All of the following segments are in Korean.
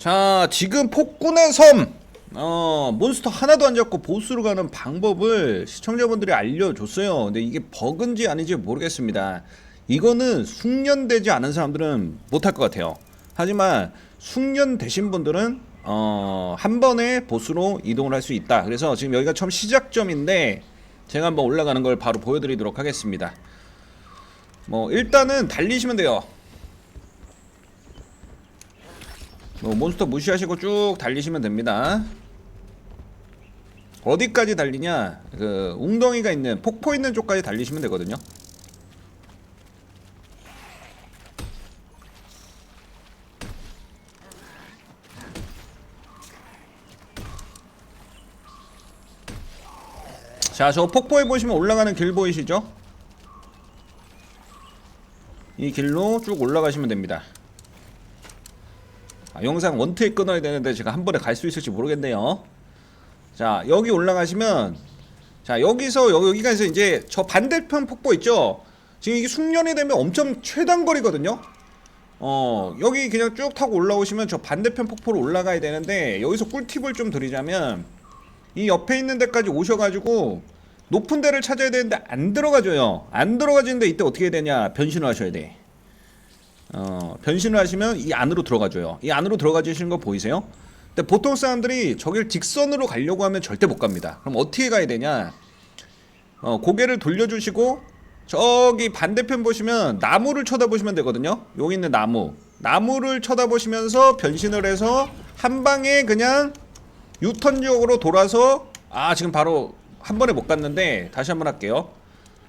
자 지금 폭군의 섬. 어, 몬스터 하나도 안 잡고 보스로 가는 방법을 시청자분들이 알려줬어요. 근데 이게 버그인지 아닌지 모르겠습니다. 이거는 숙련되지 않은 사람들은 못할 것 같아요. 하지만 숙련되신 분들은 어, 한 번에 보스로 이동을 할 수 있다. 그래서 지금 여기가 처음 시작점인데 제가 한번 올라가는 걸 바로 보여드리도록 하겠습니다. 뭐 일단은 달리시면 돼요 뭐 몬스터 무시하시고 쭉 달리시면 됩니다. 어디까지 달리냐? 그 웅덩이가 있는 폭포 있는 쪽까지 달리시면 되거든요. 자, 저 폭포에 보시면 올라가는 길 보이시죠? 이 길로 쭉 올라가시면 됩니다. 아, 영상 원테이크 끊어야 되는데 제가 한 번에 갈 수 있을지 모르겠네요. 자 여기 올라가시면 자 여기서 여기, 여기가 이제 저 반대편 폭포 있죠. 지금 이게 숙련이 되면 엄청 최단 거리거든요. 어 여기 그냥 쭉 타고 올라오시면 저 반대편 폭포로 올라가야 되는데 여기서 꿀팁을 좀 드리자면 이 옆에 있는 데까지 오셔가지고 높은 데를 찾아야 되는데 안 들어가져요. 안 들어가지는데 이때 어떻게 되냐 변신을 하셔야 돼. 어, 변신을 하시면 이 안으로 들어가줘요. 이 안으로 들어가주시는 거 보이세요? 근데 보통 사람들이 저길 직선으로 가려고 하면 절대 못 갑니다. 그럼 어떻게 가야 되냐? 어, 고개를 돌려주시고 저기 반대편 보시면 나무를 쳐다보시면 되거든요. 여기 있는 나무. 나무를 쳐다보시면서 변신을 해서 한 방에 그냥 유턴적으로 돌아서 아 지금 바로 한 번에 못 갔는데 다시 한 번 할게요.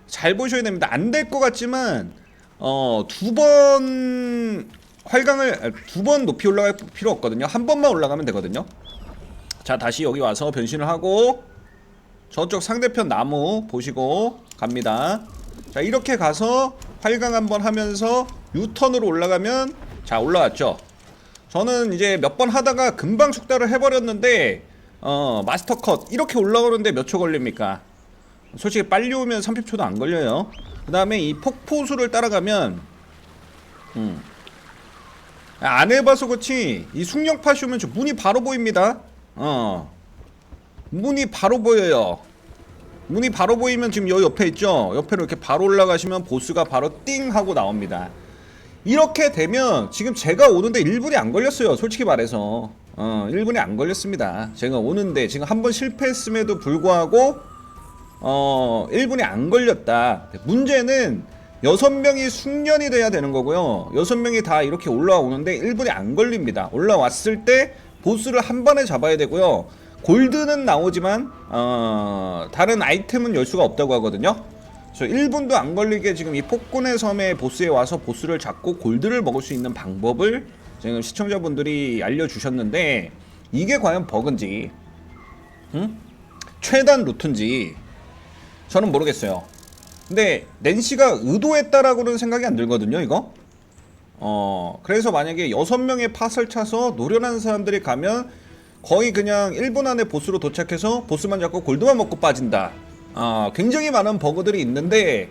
잘 보셔야 됩니다. 안 될 것 같지만 어, 두 번 활강을 두 번 높이 올라갈 필요 없거든요. 한 번만 올라가면 되거든요. 자, 다시 여기 와서 변신을 하고 저쪽 상대편 나무 보시고 갑니다. 자, 이렇게 가서 활강 한번 하면서 유턴으로 올라가면 자, 올라왔죠. 저는 이제 몇 번 하다가 금방 숙달을 해버렸는데 어, 마스터 컷 이렇게 올라오는데 몇 초 걸립니까? 솔직히 빨리 오면 30초도 안 걸려요. 그 다음에 이 폭포수를 따라가면, 음. 안 해봐서 그렇지, 이 숙련팟이 오면 저 문이 바로 보입니다. 어. 문이 바로 보여요. 문이 바로 보이면 지금 여기 옆에 있죠? 옆에로 이렇게 바로 올라가시면 보스가 바로 띵 하고 나옵니다. 이렇게 되면 지금 제가 오는데 1분이 안 걸렸어요. 솔직히 말해서. 어, 1분이 안 걸렸습니다. 제가 오는데 지금 한 번 실패했음에도 불구하고 어, 1분이 안 걸렸다. 문제는 6명이 숙련이 돼야 되는 거고요. 6명이 다 이렇게 올라오는데 1분이 안 걸립니다. 올라왔을 때 보스를 한 번에 잡아야 되고요. 골드는 나오지만 어, 다른 아이템은 열 수가 없다고 하거든요. 그래서 1분도 안 걸리게 지금 이 폭군의 섬에 보스에 와서 보스를 잡고 골드를 먹을 수 있는 방법을 지금 시청자분들이 알려주셨는데 이게 과연 버그인지 응? 최단 루트인지 저는 모르겠어요. 근데 낸시가 의도했다라고는 생각이 안 들거든요, 이거. 어, 그래서 만약에 여섯 명의 팟을 차서 노련한 사람들이 가면 거의 그냥 1분 안에 보스로 도착해서 보스만 잡고 골드만 먹고 빠진다. 아, 굉장히 많은 버그들이 있는데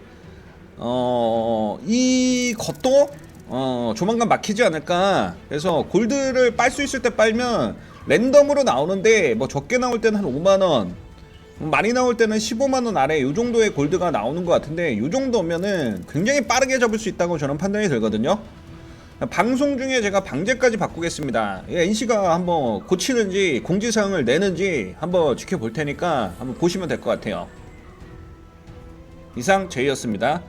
어, 이 것도 어, 조만간 막히지 않을까. 그래서 골드를 빨 수 있을 때 빨면 랜덤으로 나오는데 뭐 적게 나올 때는 한 5만 원, 많이 나올 때는 15만 원 아래 이 정도의 골드가 나오는 것 같은데 이 정도면은 굉장히 빠르게 잡을 수 있다고 저는 판단이 들거든요. 방송 중에 제가 방제까지 바꾸겠습니다. NC가 한번 고치는지 공지사항을 내는지 한번 지켜볼 테니까 한번 보시면 될 것 같아요. 이상 제이였습니다.